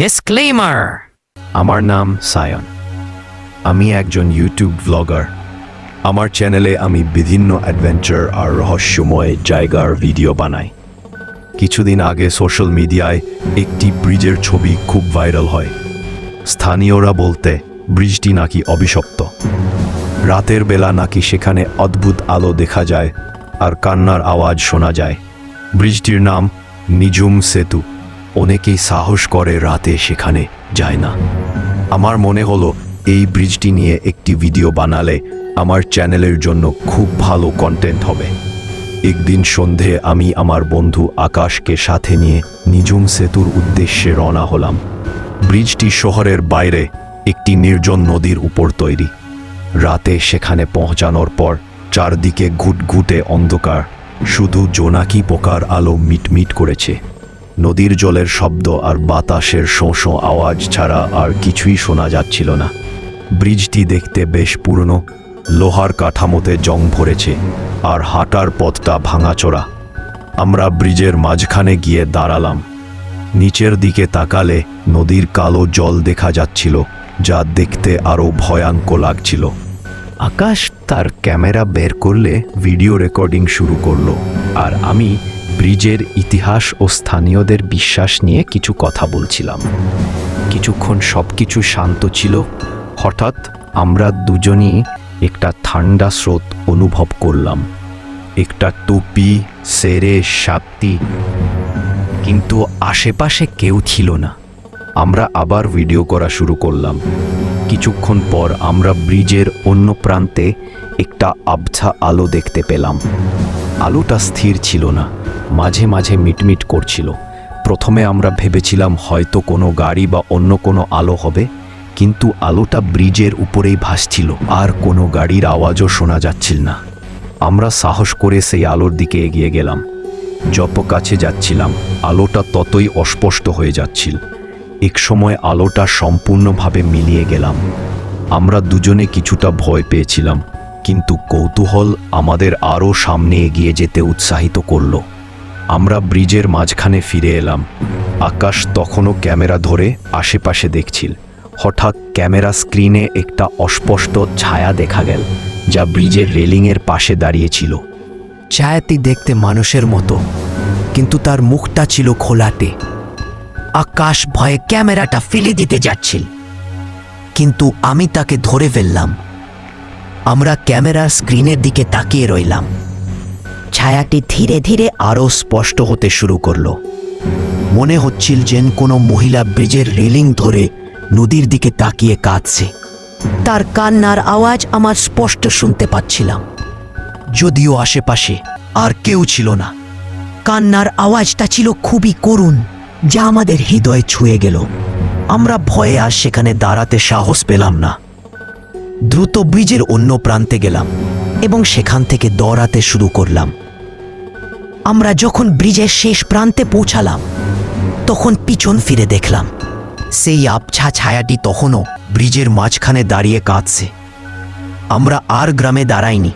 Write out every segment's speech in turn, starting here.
Disclaimer আমার নাম সায়ন। আমি একজন ইউটিউব ব্লগার আমার চ্যানেলে আমি বিভিন্ন অ্যাডভেঞ্চার আর রহস্যময় জায়গার ভিডিও বানাই। কিছুদিন আগে সোশ্যাল মিডিয়ায় একটি ব্রিজের ছবি খুব ভাইরাল হয়। স্থানীয়রা বলতে ব্রিজটি নাকি অভিশপ্ত। রাতের বেলা নাকি সেখানে অদ্ভুত আলো দেখা যায় আর কান্নার আওয়াজ শোনা যায়। ব্রিজটির নাম নিজুম সেতু। অনেকেই সাহস করে রাতে সেখানে যায় না। আমার মনে হলো, এই ব্রিজটি নিয়ে একটি ভিডিও বানালে আমার চ্যানেলের জন্য খুব ভালো কন্টেন্ট হবে। একদিন সন্ধে আমি আমার বন্ধু আকাশকে সাথে নিয়ে নিজুম সেতুর উদ্দেশ্যে রওনা হলাম। ব্রিজটি শহরের বাইরে একটি নির্জন নদীর উপর তৈরি। রাতে সেখানে পৌঁছানোর পর চারদিকে ঘুটঘুটে অন্ধকার। শুধু জোনাকি পোকার আলো মিটমিট করেছে। নদীর জলের শব্দ আর বাতাসের শোঁ আওয়াজ ছাড়া আর কিছুই শোনা যাচ্ছিল না। ব্রিজটি দেখতে বেশ পুরনো, লোহার কাঠামোতে জং ভরেছে আর হাঁটার পথটা ভাঙাচোরা। আমরা ব্রিজের মাঝখানে গিয়ে দাঁড়ালাম। নিচের দিকে তাকালে নদীর কালো জল দেখা যাচ্ছিল, যা দেখতে আরও ভয়ানক লাগছিল। আকাশ তার ক্যামেরা বের করলে ভিডিও রেকর্ডিং শুরু করল আর আমি ব্রিজের ইতিহাস ও স্থানীয়দের বিশ্বাস নিয়ে কিছু কথা বলছিলাম। কিছুক্ষণ সব কিছু শান্ত ছিল। হঠাৎ আমরা দুজনই একটা ঠান্ডা স্রোত অনুভব করলাম। একটা টুপি, সেরে সাপ্তি কিন্তু আশেপাশে কেউ ছিল না। আমরা আবার ভিডিও করা শুরু করলাম। কিছুক্ষণ পর আমরা ব্রিজের অন্য প্রান্তে একটা আবছা আলো দেখতে পেলাম। আলোটা স্থির ছিল না। মাঝে মাঝে মিটমিট করছিল। প্রথমে আমরা ভেবেছিলাম হয়তো কোনো গাড়ি বা অন্য কোনো আলো হবে, কিন্তু আলোটা ব্রিজের উপরেই ভাসছিল, আর কোনো গাড়ির আওয়াজও শোনা যাচ্ছিল না। আমরা সাহস করে সেই আলোর দিকে এগিয়ে গেলাম। যত কাছে যাচ্ছিলাম, আলোটা ততই অস্পষ্ট হয়ে যাচ্ছিল। এক সময় আলোটা সম্পূর্ণভাবে মিলিয়ে গেলাম। আমরা দুজনে কিছুটা ভয় পেয়েছিলাম, কিন্তু কৌতূহল আমাদের আরও সামনে এগিয়ে যেতে উৎসাহিত করল। আমরা ব্রিজের মাঝখানে ফিরে এলাম। আকাশ তখনও ক্যামেরা ধরে আশেপাশে দেখছিল। হঠাৎ ক্যামেরা স্ক্রিনে একটা অস্পষ্ট ছায়া দেখা গেল, যা ব্রিজের রেলিংয়ের পাশে দাঁড়িয়েছিল। ছায়াটি দেখতে মানুষের মতো, কিন্তু তার মুখটা ছিল খোলাটে। আকাশ ভয়ে ক্যামেরাটা ফেলে দিতে যাচ্ছিল। কিন্তু আমি তাকে ধরে ফেললাম। আমরা ক্যামেরার স্ক্রিনের দিকে তাকিয়ে রইলাম। ছায়াটি ধীরে ধীরে আরও স্পষ্ট হতে শুরু করল। মনে হচ্ছিল যেন কোনো মহিলা ব্রিজের রেলিং ধরে নদীর দিকে তাকিয়ে কাঁদছে। তার কান্নার আওয়াজ আমার স্পষ্ট শুনতে পাচ্ছিলাম। যদিও আশেপাশে আর কেউ ছিল না। কান্নার আওয়াজটা ছিল খুবই করুণ, যা আমাদের হৃদয়ে ছুঁয়ে গেল। আমরা ভয়ে আর সেখানে দাঁড়াতে সাহস পেলাম না। দ্রুত ব্রিজের অন্য প্রান্তে গেলাম এবং সেখান থেকে দৌড়াতে শুরু করলাম। আমরা যখন ব্রিজের শেষ প্রান্তে পৌঁছালাম, তখন পিছন ফিরে দেখলাম। সেই আবছা ছায়াটি তখনও ব্রিজের মাঝখানে দাঁড়িয়ে কাঁদছে। আমরা আর গ্রামে দাঁড়াইনি।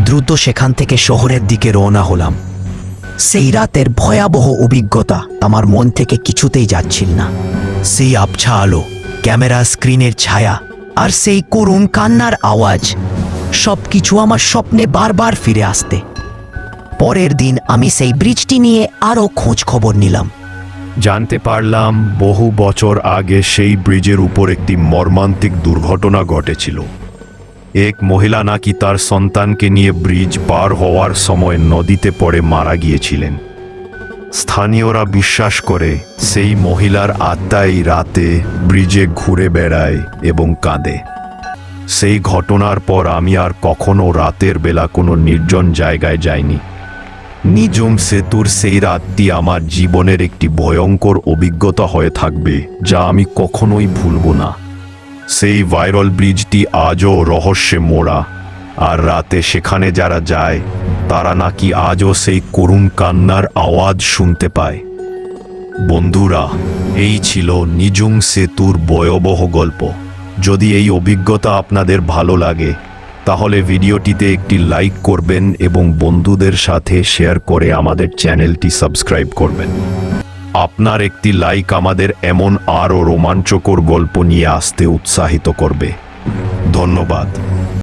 দ্রুত সেখান থেকে শহরের দিকে রওনা হলাম। সেই রাতের ভয়াবহ অভিজ্ঞতা আমার মন থেকে কিছুতেই যাচ্ছিল না। সেই আবছা আলো, ক্যামেরা স্ক্রিনের ছায়া আর সেই করুণ কান্নার আওয়াজ সব কিছু আমার স্বপ্নে বারবার ফিরে আসতে পরের দিন আমি সেই ব্রিজটি নিয়ে আরও খোঁজ খবর নিলাম। জানতে পারলাম বহু বছর আগে সেই ব্রিজের উপর একটি মর্মান্তিক দুর্ঘটনা ঘটেছিল। এক মহিলা নাকি তার সন্তানকে নিয়ে ব্রিজ পার হওয়ার সময় নদীতে পড়ে মারা গিয়েছিলেন। স্থানীয়রা বিশ্বাস করে সেই মহিলার আত্মাই রাতে ব্রিজে ঘুরে বেড়ায় এবং কাঁদে। সেই ঘটনার পর আমি আর কখনো রাতের বেলা কোনো নির্জন জায়গায় যাইনি। নিজম সেতুর সেই রাতটি আমার জীবনের একটি ভয়ঙ্কর অভিজ্ঞতা হয়ে থাকবে, যা আমি কখনোই ভুলব না। সেই ভাইরাল ব্রিজটি আজও রহস্যে মোড়া, আর রাতে সেখানে যারা যায়, তারা নাকি আজও সেই করুণ কান্নার আওয়াজ শুনতে পায়। বন্ধুরা, এই ছিল নিজুম সেতুর ভয়াবহ গল্প। যদি এই অভিজ্ঞতা আপনাদের ভালো লাগে তাহলে ভিডিওটিতে একটি লাইক করবেন এবং বন্ধুদের সাথে শেয়ার করে আমাদের চ্যানেলটি সাবস্ক্রাইব করবেন। আপনার একটি লাইক আমাদের এমন আরও রোমাঞ্চকর গল্প নিয়ে আসতে উৎসাহিত করবে। ধন্যবাদ।